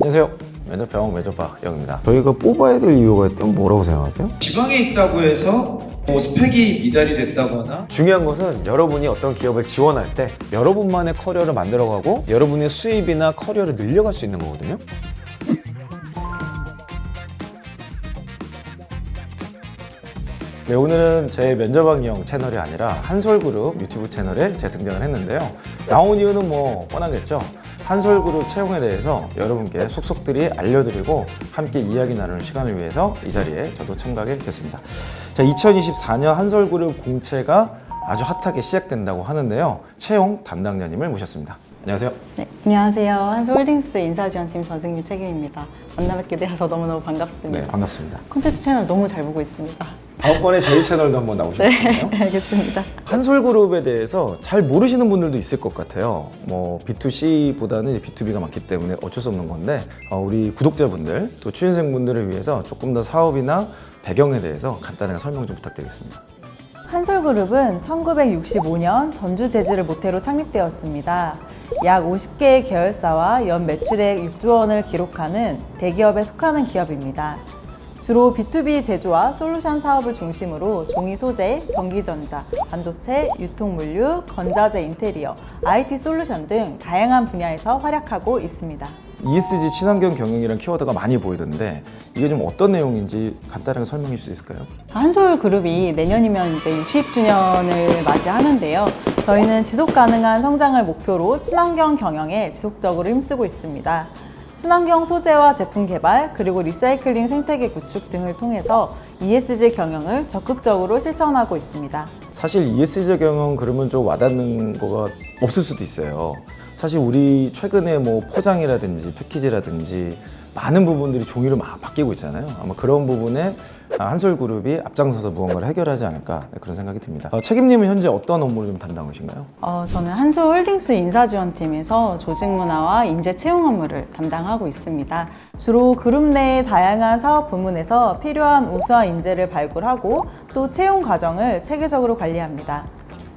안녕하세요. 면접병 면접박 영입니다. 저희가 뽑아야 될 이유가 있다면 뭐라고 생각하세요? 지방에 있다고 해서 뭐 스펙이 미달이 됐다거나 중요한 것은 여러분이 어떤 기업을 지원할 때 여러분만의 커리어를 만들어가고 여러분의 수입이나 커리어를 늘려갈 수 있는 거거든요. 네, 오늘은 제 면접왕형 채널이 아니라 한솔그룹 유튜브 채널에 제 등장을 했는데요. 나온 이유는 뭐 뻔하겠죠. 한솔그룹 채용에 대해서 여러분께 속속들이 알려드리고 함께 이야기 나누는 시간을 위해서 이 자리에 저도 참가하게 됐습니다. 자, 2024년 한솔그룹 공채가 아주 핫하게 시작된다고 하는데요. 채용 담당자님을 모셨습니다. 안녕하세요. 네, 안녕하세요. 한솔홀딩스 인사지원팀 전승민 책임입니다. 만나 뵙게 되어서 너무너무 반갑습니다. 네, 반갑습니다. 콘텐츠 채널 너무 잘 보고 있습니다. 다음번에 저희 채널도 한번 나오셨거든요. 네, 알겠습니다. 한솔그룹에 대해서 잘 모르시는 분들도 있을 것 같아요. 뭐 B2C보다는 이제 B2B가 많기 때문에 어쩔 수 없는 건데 어, 우리 구독자분들 또 취준생분들을 위해서 조금 더 사업이나 배경에 대해서 간단하게 설명 좀 부탁드리겠습니다. 한솔그룹은 1965년 전주 제주를 모태로 창립되었습니다. 약 50개의 계열사와 연 매출액 6조 원을 기록하는 대기업에 속하는 기업입니다. 주로 B2B 제조와 솔루션 사업을 중심으로 종이 소재, 전기전자, 반도체, 유통물류, 건자재 인테리어, IT 솔루션 등 다양한 분야에서 활약하고 있습니다. ESG 친환경 경영이라는 키워드가 많이 보이던데 이게 좀 어떤 내용인지 간단하게 설명해 줄 수 있을까요? 한솔 그룹이 내년이면 이제 60주년을 맞이하는데요. 저희는 지속 가능한 성장을 목표로 친환경 경영에 지속적으로 힘쓰고 있습니다. 친환경 소재와 제품 개발, 그리고 리사이클링 생태계 구축 등을 통해서 ESG 경영을 적극적으로 실천하고 있습니다. 사실 ESG 경영 그러면 좀 와닿는 거가 없을 수도 있어요. 사실 우리 최근에 뭐 포장이라든지 패키지라든지 많은 부분들이 종이로 막 바뀌고 있잖아요. 아마 그런 부분에 한솔그룹이 앞장서서 무언가를 해결하지 않을까 네, 그런 생각이 듭니다. 어, 책임님은 현재 어떤 업무를 좀 담당하신가요? 어, 저는 한솔홀딩스 인사지원팀에서 조직 문화와 인재 채용 업무를 담당하고 있습니다. 주로 그룹 내 다양한 사업 부문에서 필요한 우수한 인재를 발굴하고 또 채용 과정을 체계적으로 관리합니다.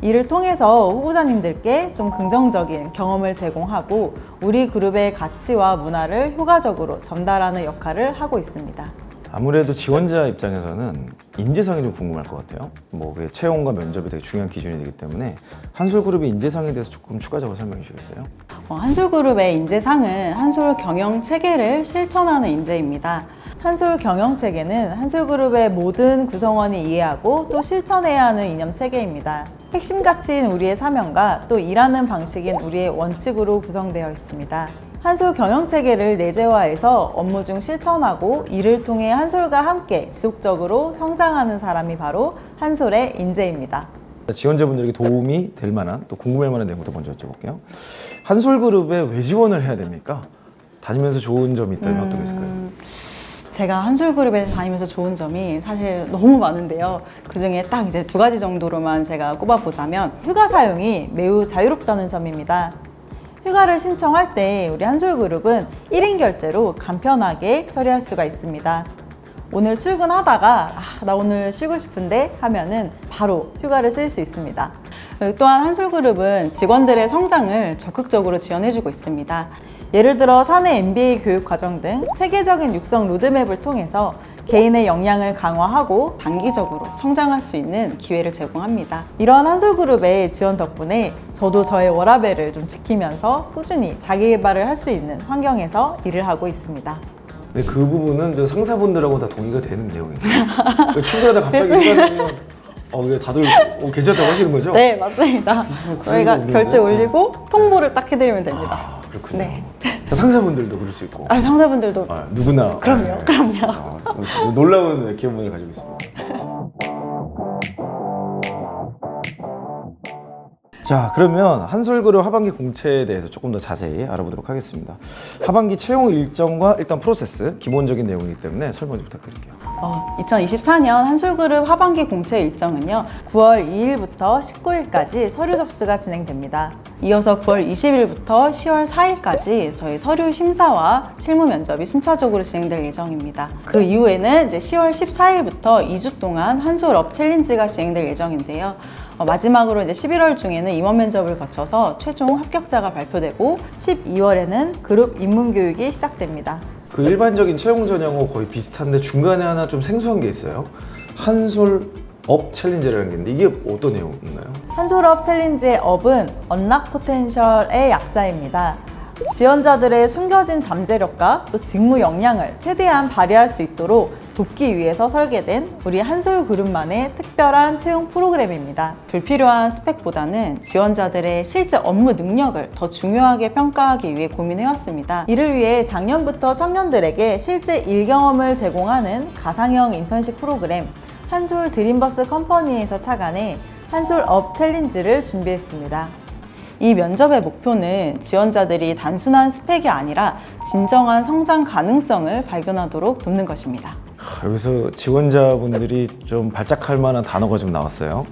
이를 통해서 후보자님들께 좀 긍정적인 경험을 제공하고 우리 그룹의 가치와 문화를 효과적으로 전달하는 역할을 하고 있습니다. 아무래도 지원자 입장에서는 인재상이 좀 궁금할 것 같아요. 뭐 그게 채용과 면접이 되게 중요한 기준이 되기 때문에 한솔그룹의 인재상에 대해서 조금 추가적으로 설명해 주시겠어요? 어, 한솔그룹의 인재상은 한솔 경영 체계를 실천하는 인재입니다. 한솔 경영 체계는 한솔그룹의 모든 구성원이 이해하고 또 실천해야 하는 이념 체계입니다. 핵심 가치인 우리의 사명과 또 일하는 방식인 우리의 원칙으로 구성되어 있습니다. 한솔 경영 체계를 내재화해서 업무 중 실천하고 이를 통해 한솔과 함께 지속적으로 성장하는 사람이 바로 한솔의 인재입니다. 지원자분들에게 도움이 될 만한 또 궁금할 만한 내용부터 먼저 여쭤볼게요. 한솔그룹에 왜 지원을 해야 됩니까? 다니면서 좋은 점이 있다면 어떤 게 있을까요? 제가 한솔그룹에 다니면서 좋은 점이 사실 너무 많은데요. 그 중에 딱 이제 두 가지 정도로만 제가 꼽아보자면 휴가 사용이 매우 자유롭다는 점입니다. 휴가를 신청할 때 우리 한솔그룹은 1인 결제로 간편하게 처리할 수가 있습니다. 오늘 출근하다가 아, 나 오늘 쉬고 싶은데 하면은 바로 휴가를 쓸 수 있습니다. 또한 한솔그룹은 직원들의 성장을 적극적으로 지원해주고 있습니다. 예를 들어 사내 MBA 교육 과정 등 체계적인 육성 로드맵을 통해서 개인의 역량을 강화하고 단기적으로 성장할 수 있는 기회를 제공합니다. 이런 한솔그룹의 지원 덕분에 저도 저의 워라밸을 좀 지키면서 꾸준히 자기 개발을 할 수 있는 환경에서 일을 하고 있습니다. 네, 그 부분은 저 상사분들하고 다 동의가 되는 내용이에요. 그 출근하다 갑자기 어, 이게 다들 어, 괜찮다고 하시는 거죠? 네, 맞습니다. 저희가. 결제 올리고 통보를 딱 해드리면 됩니다. 아, 그렇군요. 네. 상사분들도 그럴 수 있고. 아, 상사분들도 아, 누구나. 그럼요, 아, 그럼요. 그렇습니다. 어, 놀라운 기업문을 가지고 있습니다. 자, 그러면 한솔그룹 하반기 공채에 대해서 조금 더 자세히 알아보도록 하겠습니다. 하반기 채용 일정과 일단 프로세스, 기본적인 내용이기 때문에 설명 좀 부탁드릴게요. 어, 2024년 한솔그룹 하반기 공채 일정은요. 9월 2일부터 19일까지 서류 접수가 진행됩니다. 이어서 9월 20일부터 10월 4일까지 저희 서류 심사와 실무 면접이 순차적으로 진행될 예정입니다. 그 이후에는 이제 10월 14일부터 2주 동안 한솔업 챌린지가 진행될 예정인데요. 어, 마지막으로 이제 11월 중에는 임원 면접을 거쳐서 최종 합격자가 발표되고 12월에는 그룹 입문 교육이 시작됩니다. 그 일반적인 채용 전형하고 거의 비슷한데 중간에 하나 좀 생소한 게 있어요. 한솔 업 챌린지라는 게 있는데 이게 어떤 내용인가요? 한솔업 챌린지의 업은 언락 포텐셜의 약자입니다. 지원자들의 숨겨진 잠재력과 또 직무 역량을 최대한 발휘할 수 있도록 돕기 위해서 설계된 우리 한솔 그룹만의 특별한 채용 프로그램입니다. 불필요한 스펙보다는 지원자들의 실제 업무 능력을 더 중요하게 평가하기 위해 고민해왔습니다. 이를 위해 작년부터 청년들에게 실제 일 경험을 제공하는 가상형 인턴십 프로그램 한솔 드림버스 컴퍼니에서 착안해 한솔 업 챌린지를 준비했습니다. 이 면접의 목표는 지원자들이 단순한 스펙이 아니라 진정한 성장 가능성을 발견하도록 돕는 것입니다. 하, 여기서 지원자분들이 좀 발작할 만한 단어가 좀 나왔어요.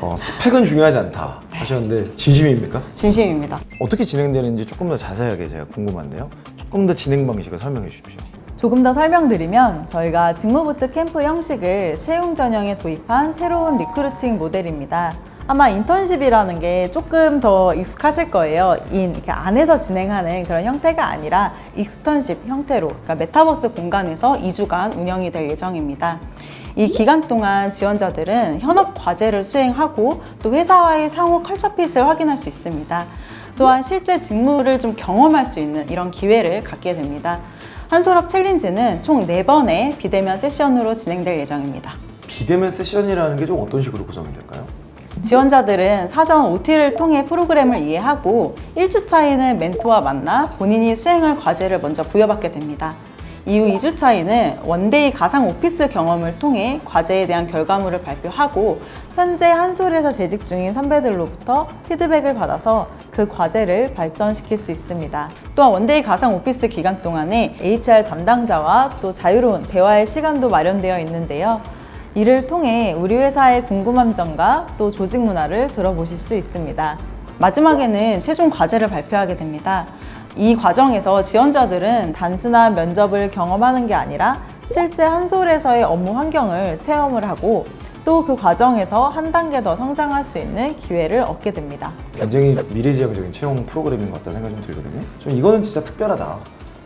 어, 스펙은 중요하지 않다 하셨는데 진심입니까? 진심입니다. 어떻게 진행되는지 조금 더 자세하게 제가 궁금한데요. 조금 더 진행 방식을 설명해 주십시오. 조금 더 설명드리면 저희가 직무부트 캠프 형식을 채용 전형에 도입한 새로운 리크루팅 모델입니다. 아마 인턴십이라는 게 조금 더 익숙하실 거예요. 인 이렇게 안에서 진행하는 그런 형태가 아니라 익스턴십 형태로 그러니까 메타버스 공간에서 2주간 운영이 될 예정입니다. 이 기간 동안 지원자들은 현업 과제를 수행하고 또 회사와의 상호 컬처핏을 확인할 수 있습니다. 또한 실제 직무를 좀 경험할 수 있는 이런 기회를 갖게 됩니다. 한솔업 챌린지는 총 4번의 비대면 세션으로 진행될 예정입니다. 비대면 세션이라는 게 좀 어떤 식으로 구성이 될까요? 지원자들은 사전 OT를 통해 프로그램을 이해하고 1주차에는 멘토와 만나 본인이 수행할 과제를 먼저 부여받게 됩니다. 이후 2주차에는 원데이 가상 오피스 경험을 통해 과제에 대한 결과물을 발표하고 현재 한솔에서 재직 중인 선배들로부터 피드백을 받아서 그 과제를 발전시킬 수 있습니다. 또한 원데이 가상 오피스 기간 동안에 HR 담당자와 또 자유로운 대화의 시간도 마련되어 있는데요. 이를 통해 우리 회사의 궁금한 점과 또 조직 문화를 들어보실 수 있습니다. 마지막에는 최종 과제를 발표하게 됩니다. 이 과정에서 지원자들은 단순한 면접을 경험하는 게 아니라 실제 한솔에서의 업무 환경을 체험을 하고 또 그 과정에서 한 단계 더 성장할 수 있는 기회를 얻게 됩니다. 굉장히 미래지향적인 채용 프로그램인 것 같다는 생각이 좀 들거든요. 좀 이거는 진짜 특별하다.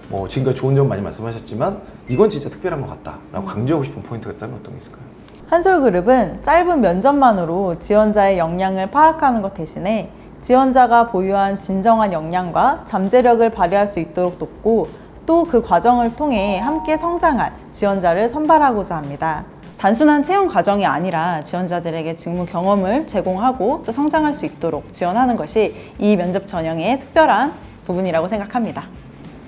뭐 지금까지 좋은 점 많이 말씀하셨지만 이건 진짜 특별한 것 같다라고 강조하고 싶은 포인트가 있다면 어떤 게 있을까요? 한솔그룹은 짧은 면접만으로 지원자의 역량을 파악하는 것 대신에 지원자가 보유한 진정한 역량과 잠재력을 발휘할 수 있도록 돕고 또 그 과정을 통해 함께 성장할 지원자를 선발하고자 합니다. 단순한 채용 과정이 아니라 지원자들에게 직무 경험을 제공하고 또 성장할 수 있도록 지원하는 것이 이 면접 전형의 특별한 부분이라고 생각합니다.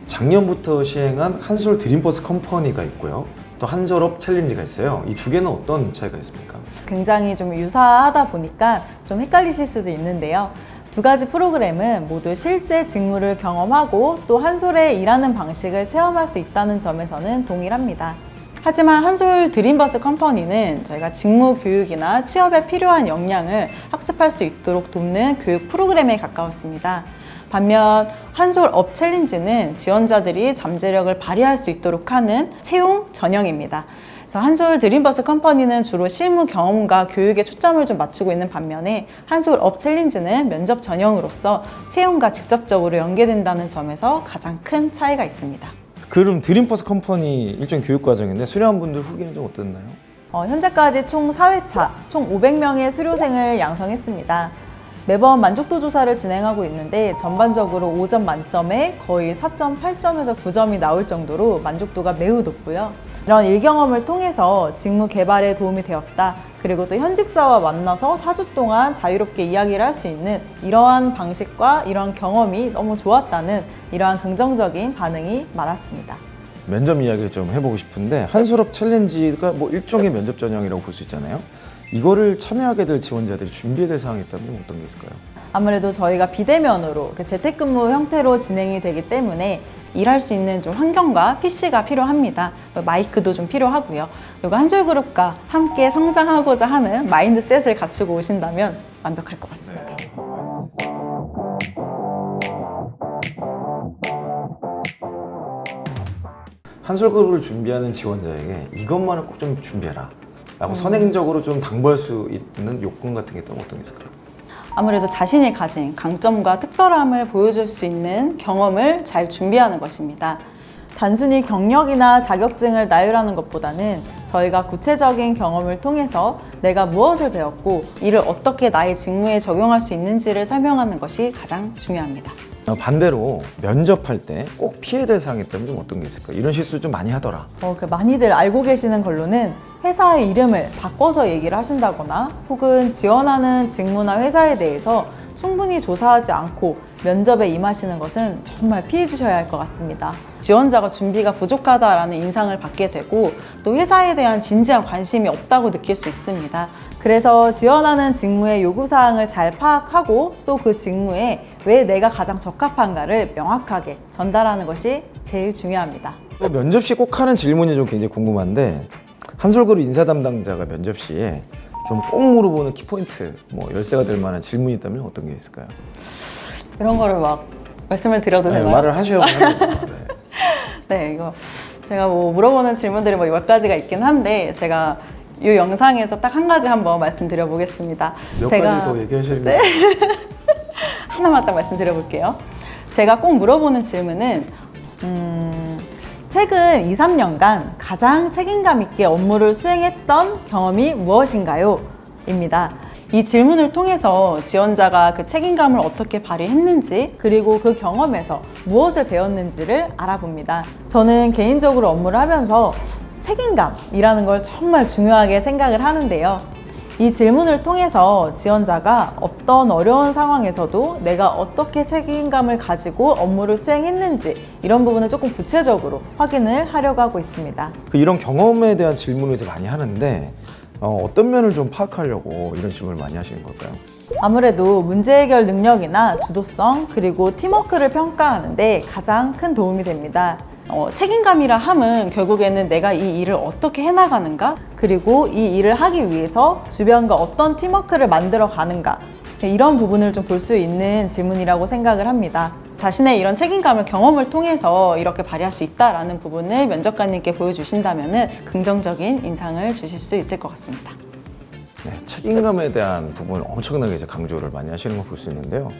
작년부터 시행한 한솔 드림버스 컴퍼니가 있고요. 또 한솔업 챌린지가 있어요. 이 두 개는 어떤 차이가 있습니까? 굉장히 좀 유사하다 보니까 좀 헷갈리실 수도 있는데요. 두 가지 프로그램은 모두 실제 직무를 경험하고 또 한솔에 일하는 방식을 체험할 수 있다는 점에서는 동일합니다. 하지만 한솔 드림버스 컴퍼니는 저희가 직무 교육이나 취업에 필요한 역량을 학습할 수 있도록 돕는 교육 프로그램에 가까웠습니다. 반면 한솔 업 챌린지는 지원자들이 잠재력을 발휘할 수 있도록 하는 채용 전형입니다. 그래서 한솔 드림버스 컴퍼니는 주로 실무 경험과 교육에 초점을 좀 맞추고 있는 반면에 한솔 업 챌린지는 면접 전형으로서 채용과 직접적으로 연계된다는 점에서 가장 큰 차이가 있습니다. 그럼 드림버스 컴퍼니 일종 교육 과정인데 수료한 분들 후기는 좀 어땠나요? 어, 현재까지 총 4회차, 총 500명의 수료생을 양성했습니다. 매번 만족도 조사를 진행하고 있는데 전반적으로 5점 만점에 거의 4.8점에서 9점이 나올 정도로 만족도가 매우 높고요. 이런 일 경험을 통해서 직무 개발에 도움이 되었다. 그리고 또 현직자와 만나서 4주 동안 자유롭게 이야기를 할 수 있는 이러한 방식과 이러한 경험이 너무 좋았다는 이러한 긍정적인 반응이 많았습니다. 면접 이야기를 좀 해보고 싶은데 한솔업 챌린지가 뭐 일종의 면접 전형이라고 볼 수 있잖아요. 이거를 참여하게 될 지원자들이 준비해야 될 사항이 있다면 어떤 게 있을까요? 아무래도 저희가 비대면으로 그 재택근무 형태로 진행이 되기 때문에 일할 수 있는 좀 환경과 PC가 필요합니다. 마이크도 좀 필요하고요. 그리고 한솔그룹과 함께 성장하고자 하는 마인드셋을 갖추고 오신다면 완벽할 것 같습니다. 한솔그룹을 준비하는 지원자에게 이것만을 꼭좀 준비해라. 라고 선행적으로 좀 당부할 수 있는 요건 같은 게 있다면 어떤 게 있을까요? 아무래도 자신이 가진 강점과 특별함을 보여줄 수 있는 경험을 잘 준비하는 것입니다. 단순히 경력이나 자격증을 나열하는 것보다는 저희가 구체적인 경험을 통해서 내가 무엇을 배웠고 이를 어떻게 나의 직무에 적용할 수 있는지를 설명하는 것이 가장 중요합니다. 어, 반대로 면접할 때 꼭 피해야 될 사항이 있다면 좀 어떤 게 있을까요? 이런 실수 좀 많이 하더라. 어, 그 많이들 알고 계시는 걸로는 회사의 이름을 바꿔서 얘기를 하신다거나 혹은 지원하는 직무나 회사에 대해서 충분히 조사하지 않고 면접에 임하시는 것은 정말 피해 주셔야 할 것 같습니다. 지원자가 준비가 부족하다라는 인상을 받게 되고 또 회사에 대한 진지한 관심이 없다고 느낄 수 있습니다. 그래서 지원하는 직무의 요구사항을 잘 파악하고 또 그 직무에 왜 내가 가장 적합한가를 명확하게 전달하는 것이 제일 중요합니다. 또 면접 시 꼭 하는 질문이 좀 굉장히 궁금한데 한솔그룹 인사 담당자가 면접 시에 좀 꼭 물어보는 키포인트, 뭐 열쇠가 될 만한 질문이 있다면 어떤 게 있을까요? 이런 거를 막 말씀을 드려도 네, 되나요? 말을 하셔야 합니다. 네, 이거 제가 뭐 물어보는 질문들이 뭐 몇 가지가 있긴 한데 제가 이 영상에서 딱 한 가지 한번 말씀드려 보겠습니다. 몇 가지 더 얘기하시는 거 하나만 딱 말씀드려 볼게요. 제가 꼭 물어보는 질문은 음, 최근 2, 3년간 가장 책임감 있게 업무를 수행했던 경험이 무엇인가요? 입니다. 이 질문을 통해서 지원자가 그 책임감을 어떻게 발휘했는지 그리고 그 경험에서 무엇을 배웠는지를 알아봅니다. 저는 개인적으로 업무를 하면서 책임감이라는 걸 정말 중요하게 생각을 하는데요. 이 질문을 통해서 지원자가 어떤 어려운 상황에서도 내가 어떻게 책임감을 가지고 업무를 수행했는지 이런 부분을 조금 구체적으로 확인을 하려고 하고 있습니다. 그 이런 경험에 대한 질문을 이제 많이 하는데 어, 어떤 면을 좀 파악하려고 이런 질문을 많이 하시는 걸까요? 아무래도 문제 해결 능력이나 주도성 그리고 팀워크를 평가하는데 가장 큰 도움이 됩니다. 어, 책임감이라 함은 결국에는 내가 이 일을 어떻게 해나가는가 그리고 이 일을 하기 위해서 주변과 어떤 팀워크를 만들어 가는가 이런 부분을 좀 볼 수 있는 질문이라고 생각을 합니다. 자신의 이런 책임감을 경험을 통해서 이렇게 발휘할 수 있다라는 부분을 면접관님께 보여주신다면 긍정적인 인상을 주실 수 있을 것 같습니다. 네, 책임감에 대한 부분을 엄청나게 이제 강조를 많이 하시는 걸 볼 수 있는데요.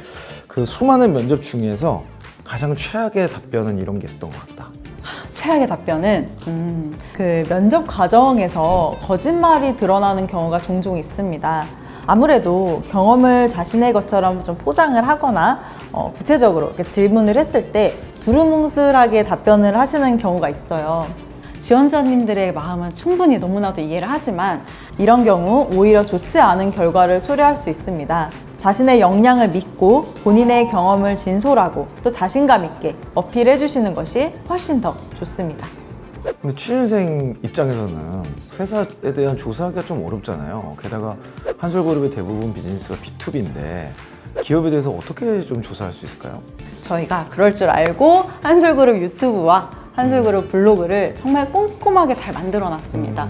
그 수많은 면접 중에서 가장 최악의 답변은 이런 게 있었던 것 같다. 최악의 답변은 음, 그 면접 과정에서 거짓말이 드러나는 경우가 종종 있습니다. 아무래도 경험을 자신의 것처럼 좀 포장을 하거나 어, 구체적으로 질문을 했을 때 두루뭉술하게 답변을 하시는 경우가 있어요. 지원자님들의 마음은 충분히 너무나도 이해를 하지만 이런 경우 오히려 좋지 않은 결과를 초래할 수 있습니다. 자신의 역량을 믿고 본인의 경험을 진솔하고 또 자신감 있게 어필해 주시는 것이 훨씬 더 좋습니다. 근데 취준생 입장에서는 회사에 대한 조사하기가 좀 어렵잖아요. 게다가 한솔그룹의 대부분 비즈니스가 B2B인데 기업에 대해서 어떻게 좀 조사할 수 있을까요? 저희가 그럴 줄 알고 한솔그룹 유튜브와 한솔그룹 블로그를 정말 꼼꼼하게 잘 만들어 놨습니다.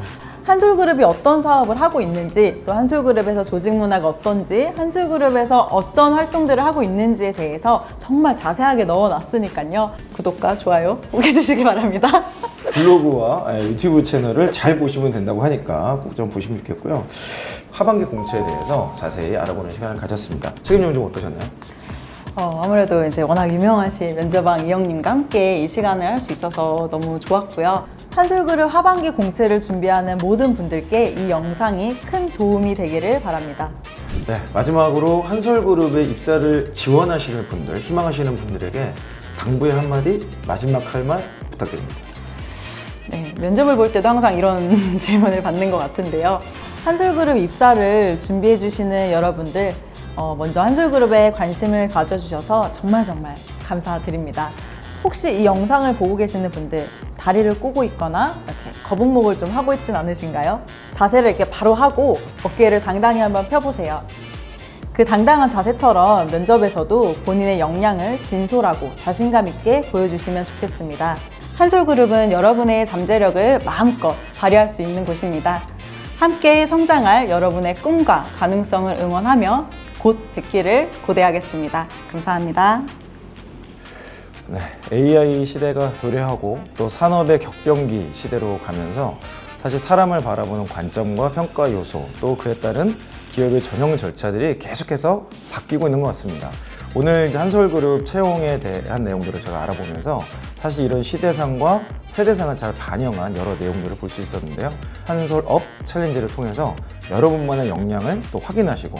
한솔그룹이 어떤 사업을 하고 있는지 또 한솔그룹에서 조직 문화가 어떤지 한솔그룹에서 어떤 활동들을 하고 있는지에 대해서 정말 자세하게 넣어놨으니까요. 구독과 좋아요 꼭 해주시기 바랍니다. 블로그와 예, 유튜브 채널을 잘 보시면 된다고 하니까 꼭 좀 보시면 좋겠고요. 하반기 공채에 대해서 자세히 알아보는 시간을 가졌습니다. 책임님 좀 어떠셨나요? 어, 아무래도 이제 워낙 유명하신 면접왕 이영님과 함께 이 시간을 할 수 있어서 너무 좋았고요. 한솔그룹 하반기 공채를 준비하는 모든 분들께 이 영상이 큰 도움이 되기를 바랍니다. 네, 마지막으로 한솔그룹의 입사를 지원하시는 분들, 희망하시는 분들에게 당부의 한마디, 마지막 할 말 부탁드립니다. 네, 면접을 볼 때도 항상 이런 질문을 받는 것 같은데요. 한솔그룹 입사를 준비해 주시는 여러분들 어, 먼저 한솔그룹에 관심을 가져주셔서 정말 정말 감사드립니다. 혹시 이 영상을 보고 계시는 분들 다리를 꼬고 있거나 이렇게 거북목을 좀 하고 있진 않으신가요? 자세를 이렇게 바로 하고 어깨를 당당히 한번 펴보세요. 그 당당한 자세처럼 면접에서도 본인의 역량을 진솔하고 자신감 있게 보여주시면 좋겠습니다. 한솔그룹은 여러분의 잠재력을 마음껏 발휘할 수 있는 곳입니다. 함께 성장할 여러분의 꿈과 가능성을 응원하며 곧 뵙기를 고대하겠습니다. 감사합니다. 네, AI 시대가 도래하고 또 산업의 격변기 시대로 가면서 사실 사람을 바라보는 관점과 평가 요소 또 그에 따른 기업의 전형 절차들이 계속해서 바뀌고 있는 것 같습니다. 오늘 한솔그룹 채용에 대한 내용들을 제가 알아보면서 사실 이런 시대상과 세대상을 잘 반영한 여러 내용들을 볼 수 있었는데요. 한솔업 챌린지를 통해서 여러분만의 역량을 또 확인하시고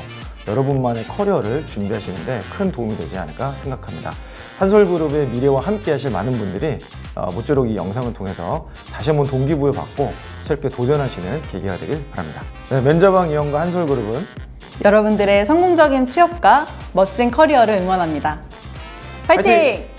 여러분만의 커리어를 준비하시는데 큰 도움이 되지 않을까 생각합니다. 한솔그룹의 미래와 함께 하실 많은 분들이 어, 모쪼록 이 영상을 통해서 다시 한번 동기부여 받고 새롭게 도전하시는 계기가 되길 바랍니다. 네, 면접왕 이영과 한솔그룹은 여러분들의 성공적인 취업과 멋진 커리어를 응원합니다. 화이팅! 화이팅!